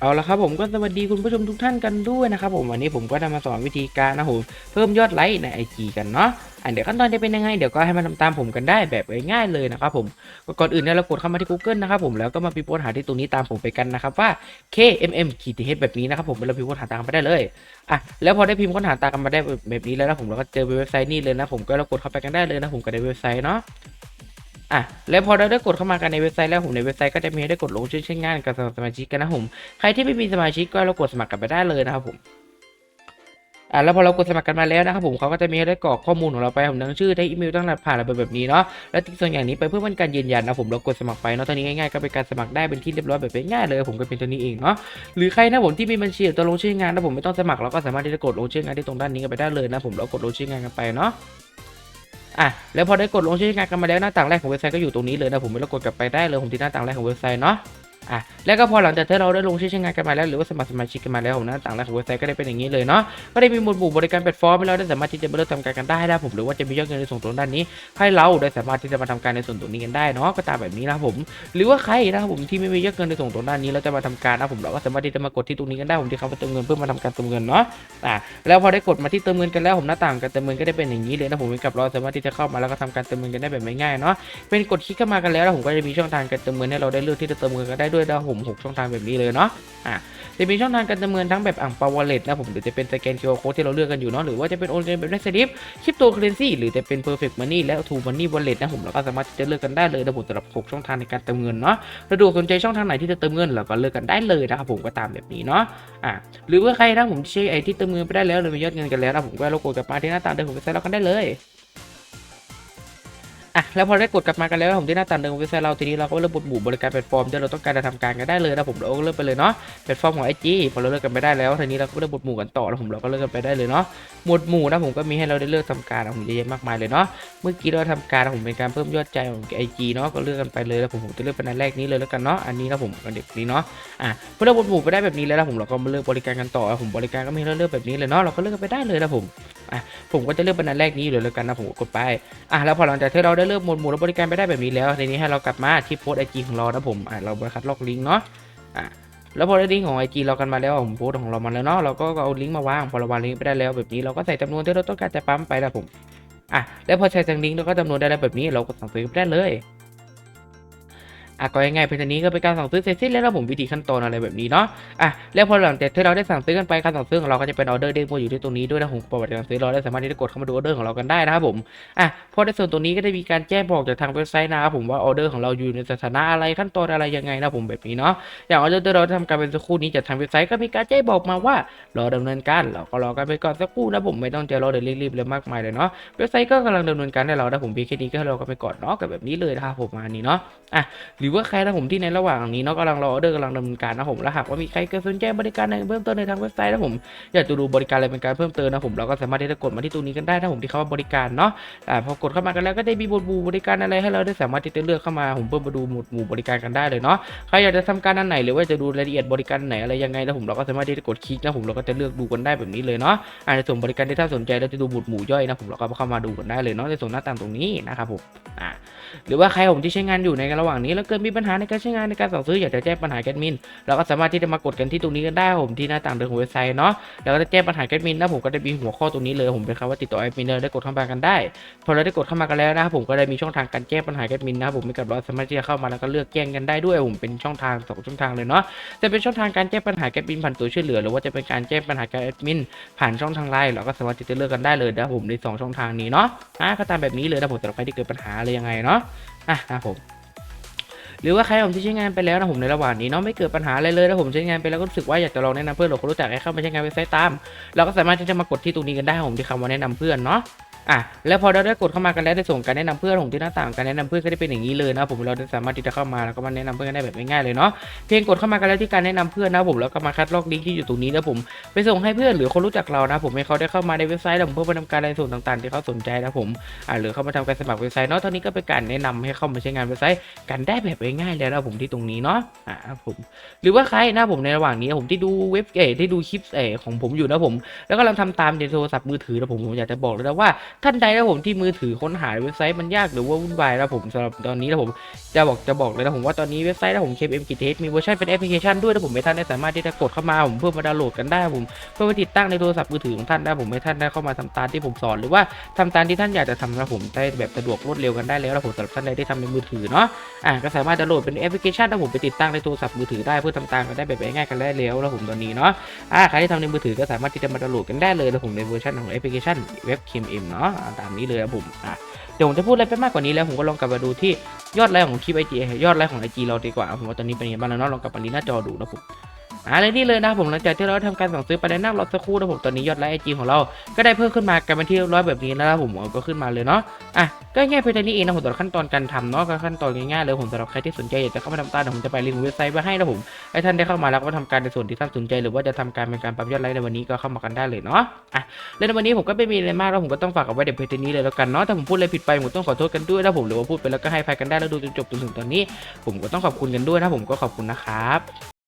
เอาละครับผมก็สวัสดีคุณผู้ชมทุกท่านกันด้วยนะครับผมวันนี้ผมก็จะมาสอนวิธีการนะผมเพิ่มยอดไลค์ใน IG กันเนาะอันเดี๋ยวขั้นตอนจะเป็นยังไงเดี๋ยวก็ให้มาทำตามผมกันได้แบบง่ายๆเลยนะครับผมก่อนอื่นเนี่ยเรากดเข้ามาที่ Google นะครับผมแล้วก็มาพิมพ์ค้นหาที่ตรงนี้ตามผมไปกันนะครับว่า KMM ขีดทีแบบนี้นะครับผมเราพิมพ์ค้นหาตามไปได้เลยอะแล้วพอได้พิมพ์ค้นหาตามกันมาได้แบบนี้แล้วนะผมเราก็เจอเว็บไซต์นี้เลยนะผมก็เรากดเข้าไปกันได้เลยนะผมก็ในเว็บไซต์เนาะ อะแล้วพอเราได้กดเข้ามากันในเว็บไซต์แล้วผมในเว็บไซต์ก็จะมีให้ได้กดลงชื่อใช้งานกับสมาชิกกันนะผมใครที่ไม่มีสมาชิกก็เรากดสมัครกันไปได้เลยนะครับผมอะแล้วพอเรากดสมัครกันมาแล้วนะครับผมเขาก็จะมีให้ได้กรอกข้อมูลของเราไปผมทั้งชื่อทั้งอีเมลทั้งรหัสผ่านอะไรแบบนี้เนาะแล้วติ๊กส่วนอย่างนี้ไปเพื่อเป็นการยืนยันนะผมเรากดสมัครไปเนาะตอนนี้ง่ายๆก็เป็นการสมัครได้เป็นที่เรียบร้อยแบบง่ายเลยผมก็เป็นตัวนี้เองเนาะหรือใครนะผมที่มีบัญชีตัวลงชื่องานนะผมไม่ต้องสมัครเราก็สามารถที่จะกดลงชื่องานที่ตรงด้านนี้กันไปได้เลยนะผมเรากดลงชื่องานกันไปเนาะ อะแล้วพอได้กดลงชื่องานกันมาแล้วหน้าต่างแรกของเว็บไซต์ก็อยู่ตรงนี้เลยนะผมไม่ต้องกดกลับไปได้เลยผมที่หน้าต่างแรกของเว็บไซต์เนาะ อะแล้วก็พอหลังจากที่เราได้ลงชื่อใช้งานกันมาแล้วหรือว่าสมัครสมาชิกกันมาแล้วผมหน้าต่างแรกของเว็บไซต์ก็ได้เป็นอย่างนี้เลยเนาะก็ได้มีหมวดหมู่บริการแพลตฟอร์มให้เราได้สามารถที่จะมาเริ่มทำการกันได้นะผมหรือว่าจะมียอดเงินในส่วนตรงด้านนี้ ให้เราได้สามารถที่จะมาทำการในส่วนตรงนี้กันได้เนาะก็ตามแบบนี้นะครับผม หรือว่าใครนะครับผมที่ไม่มียอดเงินในส่วนตรงด้านนี้แล้วจะมาทำการนะผมเราก็สามารถที่จะมากดที่ตรงนี้กันได้ผมที่เขาเติมเงินเพื่อมาทำการเติมเงินเนาะอะแล้วพอได้กดมาที่เติมเงินกันแล้วผมหน้าต่างการเติมเงินก็ได้เป็นอย่างนี้เลยนะผมกับเราสามารถที่จะเข้ามาแล้วก็ทำการเติมเงินกันได้แบบง่ายๆเนาะเป็นกดคลิกเข้ามากันแล้วผมก็จะมีช่องทางการเติมเงินให้เราได้เลือกที่จะเติมเงินกันได้ด้วยนะผมหกช่องทางแบบนี้เลยเนาะอะจะมีช่องทางการเติมเงินทั้งแบบอ่างเปาวเลตนะผมหรือจะเป็นสแกน QR Code ที่เราเลือกกันอยู่เนาะหรือว่าจะเป็นโอนเงินแบบในสลิปคริปโตเคอเรนซีหรือจะเป็น Perfect Money และ True Money Wallet นะผมเราก็สามารถที่จะเลือกกันได้เลยนะผมสำหรับหกช่องทางในการเติมเงินเนาะถ้าดูสนใจช่องทางไหนที่จะเติมเงินเราก็เลือกกันได้เลยนะครับผมก็ตามแบบนี้เนาะอะหรือว่าใครนะผมใช้ไอที่เติมเงินไปได้แล้วหรือมียอดเงินกันแล้วนะผมก็รากดกลับมาที่หน้าตางเดิมของเว็บไซต์เรากันได้เลย อะแล้วพอได้กดกลับมากันแล้วผมที่หน้าต่างเดิมของเว็บไซต์เราทีนี้เราก็เริ่มบดหมู่บริการแพลตฟอร์มที่เราต้องการจะทำการกันได้เลยนะผมเราก็เริ่มไปเลยเนาะแพลตฟอร์มของไอจีพอเราเลือกกันไปได้แล้วทีนี้เราก็เริ่มบดหมู่กันต่อแล้วผมเราก็เลือกกันไปได้เลยเนาะหมวดหมู่นะผมก็มีให้เราได้เลือกทำการนะผมเยอะแยะมากมายเลยเนาะเมื่อกี้เราทำการนะผมเป็นการเพิ่มยอดใจของไอจีเนาะก็เลือกกันไปเลยแล้วผมผมจะเลือกเป็นอันแรกนี้เลยแล้วกันเนาะอันนี้นะผมเด็กนี้เนาะอะเมื่อเราบดหมู่ไปได้แบบนี้แล้วนะผมเราก็มาเลือกบริการกันต่อผมบริการก็มีให้เราเลือกแบบนี้เลยเนาะเราก็เลือกกันไปได้เลยนะผม อะผมก็จะเลือกเป็นอันแรกนี้เลยแล้วกันนะผมก็กดไปอะแล้วพอหลังจากที่เราได้เลือกหมวดหมู่และบริการไปได้แบบนี้แล้วทีนี้ให้เรากลับมาที่โพสไอจีของเรานะผมอะเราไปคัดลอกลิงก์เนาะอะแล้วพอได้ลิงก์ของไอจีเรากันมาแล้วผมโพสต์ของเรามาแล้วเนาะเราก็เอาลิงก์มาวางพอเราวางลิงก์ไปได้แล้วแบบนี้เราก็ใส่จำนวนที่เราต้องการจะปั๊มไปนะผมอะแล้วพอใส่ลิงก์เราก็จำนวนได้แล้วแบบนี้เราก็สั่งซื้อได้เลย อะก็ง่ายๆเพียงเท่านี้ก็เป็นการสั่งซื้อเสร็จสิ้นแล้วนะผมวิธีขั้นตอนอะไรแบบนี้เนาะอะแล้วพอหลังจากที่เราได้สั่งซื้อกันไปการสั่งซื้อของเราก็จะเป็นออเดอร์เด้งมาอยู่ที่ตรงนี้ด้วยนะผมประวัติการซื้อเราได้สามารถที่จะกดเข้ามาดูออเดอร์ของเรากันได้นะครับผมอะพอในส่วนตรงนี้ก็ได้มีการแจ้งบอกจากทางเว็บไซต์นะครับผมว่าออเดอร์ของเราอยู่ในสถานะอะไรขั้นตอนอะไรยังไงนะผมแบบนี้เนาะอย่างออเดอร์ที่เราทำการเป็นสักครู่นี้จากทางเว็บไซต์ก็มีการแจ้งบอกมาว่ารอดำเนินการเราก็รอกันไปก่อนสักครู่นะผมไม่ต้องใจรอเดี๋ยวรีบๆเลยมากมายเลยเนาะเว็บไซต์ก็กำลังดำเนินการให้เรานะผมเพียงแค่นี้ก็ให้เรากันไปก่อนเนาะกับแบบนี้เลยนะครับผมมานี้เนาะอะหรือว่าใครนะผมที่ในระหว่างนี้เนาะกำลังรอออเดอร์กำลังดำเนินการนะผมแล้วหากว่ามีใครเกิดสนใจบริการอะไรเพิ่มเติมในทางเว็บไซต์นะผมอยากจะดูบริการอะไรเป็นการเพิ่มเติมนะผมเราก็สามารถที่จะกดมาที่ตรงนี้กันได้นะผมที่เขาว่าบริการเนาะอ่าพอกดเข้ามากันแล้วก็ได้มีหมวดหมู่บริการอะไรให้เราได้สามารถที่จะเลือกเข้ามาผมเพิ่มมาดูหมวดหมู่บริการกันได้เลยเนาะใครอยากจะทำการอันไหนหรือว่าจะดูรายละเอียดบริการไหนอะไรยังไงนะผมเราก็สามารถที่จะกดคลิกนะผมเราก็จะเลือกดูกันได้แบบนี้เลยเนาะอ่าในส่วนบริการที่ถ้าสนใจเราจะดูหมวดหมู่ย่อยนะผมเราก็เข้ามาดูกันได้เลยเนาะในส่วนหน้าต่างตรงนี้นะครับผมอ่าหรือว่าใครผมที่ใช้งานอยู่ในระหว่างนี้แล้วเกิดมีปัญหาในการใช้งานในการสั่งซื้ออยากจะแจ้งปัญหาแอดมินเราก็สามารถที่จะมากดกันที่ตรงนี้กันได้ผมที่หน้าต่างเดิมของเว็บไซต์เนาะแล้วก็จะแจ้งปัญหาแอดมินนะผมก็จะมีหัวข้อตรงนี้เลยผมเป็นคำว่าติดต่อแอดมินเลยได้กดเข้ามากันได้พอเราได้กดเข้ามากันแล้วนะครับผมก็ได้มีช่องทางการแจ้งปัญหาแอดมินนะครับผมไม่กับเราสามารถที่จะเข้ามาแล้วก็เลือกแจ้งกันได้ด้วยผมเป็นช่องทางสองช่องทางเลยเนาะจะเป็นช่องทางการแจ้งปัญหาแอดมินผ่านตัวช่วยเหลือหรือว่าจะเป็นการแจ้งปัญหาแอดมินผ่านช่องทางไลน์เราก็สามารถที่จะเลือกกันได้เลยนะผมในสองช่องทางนี้เนาะอะก็ตามแบบนี้เลยนะผมสำหรับใครที่เกิดปัญหาอะไรยังไงเนาะอะนะครับผม หรือว่าใครผมที่ใช้งานไปแล้วนะผมในระหว่างนี้เนาะไม่เกิดปัญหาอะไรเลยแล้วผมใช้งานไปแล้วก็รู้สึกว่าอยากจะลองแนะนำเพื่อนหรือคนรู้จักให้เข้ามาใช้งานเว็บไซต์ตาม เราก็สามารถที่จะมากดที่ตรงนี้กันได้ผมที่คำว่าแนะนำเพื่อนเนาะ อะแล้วพอเราได้กดเข้ามากันแล้วได้ส่งการแนะนำเพื่อนผมที่หน้าต่างการแนะนำเพื่อนก็ได้เป็นอย่างนี้เลยนะผมเราสามารถที่จะเข้ามาแล้วก็มาแนะนำเพื่อนกันได้แบบง่ายๆเลยเนาะเพียงกดเข้ามากันแล้วที่การแนะนำเพื่อนนะผมแล้วก็มาคัดลอกลิงก์ที่อยู่ตรงนี้นะผมไปส่งให้เพื่อนหรือคนรู้จักเรานะผมให้เขาได้เข้ามาในเว็บไซต์แล้วผมเพื่อมาทำการในส่วนต่างๆ ที่เขาสนใจนะผมอะหรือเข้ามาทำการสมัครเว็บไซต์เนาะตอนนี้ก็เป็นการแนะนำให้เข้ามาใช้งานเว็บไซต์กันได้แบบง่ายๆแล้วนะผมที่ตรงนี้เนาะอะผมหรือว่าใครนะผมในระหว่างนี้ผมที่ดูเว็บเอ๋ที่ดูคลิปเอ๋ของผมอยู่นะผม แล้วก็กำลังทำตามในโทรศัพท์มือถือนะผมผมอยากจะบอกเลยนะว่าท่านใดนะผมที่มือถือค้นหาเว็บไซต์มันยากหรือว่าวุ่นวายนะผมสำหรับตอนนี้นะผมจะบอกจะบอกเลยนะผมว่าตอนนี้เว็บไซต์นะผม KM กิเทสมีเวอร์ชันเป็นแอปพลิเคชันด้วยนะผมให้ท่านได้สามารถที่จะกดเข้ามาผมเพื่อมาดาวน์โหลดกันได้ผมเพื่อมาติดตั้งในโทรศัพท์มือถือของท่านได้ผมให้ท่านได้เข้ามาทำตามที่ผมสอนหรือว่าทำตามที่ท่านอยากจะทำนะผมได้แบบสะดวกรวดเร็วกันได้แล้วนะผมสำหรับท่านใดที่ทำในมือถือเนาะอะก็สามารถดาวน์โหลดเป็นแอปพลิเคชันนะผมไปติดตั้งในโทรศัพท์มือถือได้เพื่อทำตามกันได้แบบง่ายๆกันได้แล้วนะผมตอนนี้เนาะอะใครที่ทำในมือถือก็สามารถที่จะมาดาวน์โหลดกันได้เลยนะผมในเวอร์ชันของแอปพลิเคชันเว็บ KM เนาะนาะตามนี้เลยนะผมอะเดี๋ยวผมจะพูดอะไรไปมากกว่านี้แล้วผมก็ลองกลับมาดูที่ยอดไลค์ของคลิปไอจียอดไลค์ของไอจีเราดีกว่าผมว่าตอนนี้เป็นยังไงบ้างแล้วเนาะลองกลับมาดีหน้าจอดูนะผม อ่าเลยนี่เลยนะผมหลังจากที่เราทำการสั่งซื้อไปได้นั่งรอสักครู่นะผมตอนนี้ยอดไลค์ไอจีของเราก็ได้เพิ่มขึ้นมากันเป็นที่ร้อยแบบนี้นะครับผมก็ขึ้นมาเลยเนาะอะก็ง่ายเพียงนี้เองนะผมสำหรับขั้นตอนการทำเนาะก็ขั้นตอนง่ายๆเลยผมสำหรับใครที่สนใจอยากจะเข้ามาทำตามเดี๋ยวผมจะไปลิงก์เว็บไซต์ไว้ให้นะผมให้ท่านได้เข้ามาแล้วก็ทำการในส่วนที่ท่านสนใจ หรือว่าจะทำการเป็นการปั๊มยอดไลค์ในวันนี้ก็เข้ามากันได้เลยเนาะอะและในวันนี้ผมก็ไม่มีอะไรมากแล้วผมก็ต้องฝากเอาไว้เดี๋ยวเพียงนี้เลยแล้วกันเนาะถ้าผมพูดอะไรผิดไปผมต้องขอโทษกันด้วยนะผมหรือว่าพูดไปแล้วก็ให้ภัยกันได้แล้วดูจนจบจนถึงตอนนี้ ผมก็ต้องขอบคุณกันด้วยนะผมก็ขอบคุณนะครับ